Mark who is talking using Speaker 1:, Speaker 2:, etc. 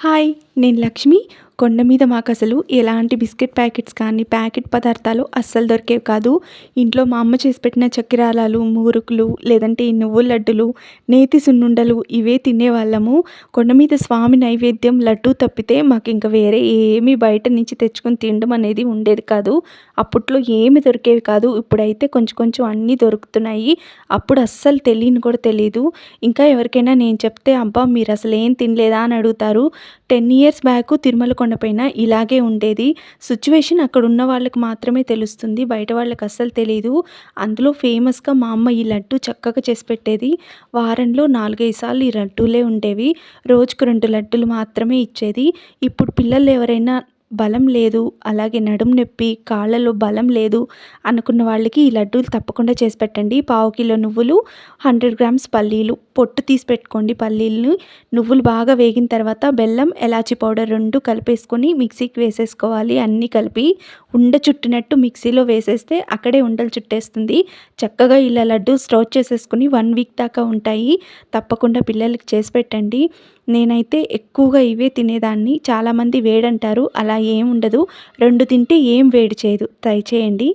Speaker 1: Hi నేను లక్ష్మి. కొండ మీద మాకు అసలు ఎలాంటి బిస్కెట్ ప్యాకెట్స్ కానీ ప్యాకెట్ పదార్థాలు అస్సలు దొరికేవి కాదు. ఇంట్లో మా అమ్మ చేసి పెట్టిన చక్కెరాలాలు మురుకులు లేదంటే ఈ నువ్వుల లడ్డులు నేతి సున్నుండలు ఇవే తినేవాళ్ళము. కొండ మీద స్వామి నైవేద్యం లడ్డు తప్పితే మాకు ఇంకా వేరే ఏమీ బయట నుంచి తెచ్చుకొని తినడం అనేది ఉండేది కాదు. అప్పట్లో ఏమి దొరికేవి కాదు. ఇప్పుడైతే కొంచెం కొంచెం అన్నీ దొరుకుతున్నాయి. అప్పుడు అస్సలు తెలియని కూడా తెలియదు ఇంకా ఎవరికైనా నేను చెప్తే అబ్బా మీరు అసలు ఏం తినలేదా? అని అడుగుతారు. టెన్ ఇయర్స్ బ్యాక్ తిరుమల కొండ కొండపైన ఇలాగే ఉండేది. సిచ్యువేషన్ అక్కడ ఉన్న వాళ్ళకి మాత్రమే తెలుస్తుంది. బయట వాళ్ళకి అస్సలు తెలియదు అందులో ఫేమస్గా మా అమ్మ ఈ లడ్డు చక్కగా చేసి పెట్టేది. వారంలో నాలుగైదు సార్లు ఈ లడ్డూలే ఉండేవి. రోజుకు రెండు లడ్డులు మాత్రమే ఇచ్చేది. ఇప్పుడు పిల్లలు ఎవరైనా బలం లేదు అలాగే నడుము నొప్పి కాళ్ళలో బలం లేదు అనుకున్న వాళ్ళకి ఈ లడ్డూలు తప్పకుండా చేసి పెట్టండి. పావు కిలో నువ్వులు హండ్రెడ్ గ్రామ్స్ పల్లీలు. పొట్టు తీసి పెట్టుకోండి పల్లీలను. నువ్వులు బాగా వేగిన తర్వాత బెల్లం ఎలాచి పౌడర్ రెండు కలిపేసుకొని మిక్సీకి వేసేసుకోవాలి. అన్నీ కలిపి ఉండ చుట్టినట్టు మిక్సీలో వేసేస్తే అక్కడే ఉండలు చుట్టేస్తుంది. చక్కగా ఇలా లడ్డు స్టోర్ చేసేసుకుని వన్ వీక్ దాకా ఉంటాయి. తప్పకుండా పిల్లలకి చేసి పెట్టండి. నేనైతే ఎక్కువగా ఇవే తినేదాన్ని. చాలామంది వేడంటారు అలా ఏం ఉండదు. రెండు తింటే ఏం వేడి చేయదు. ట్రై చేయండి.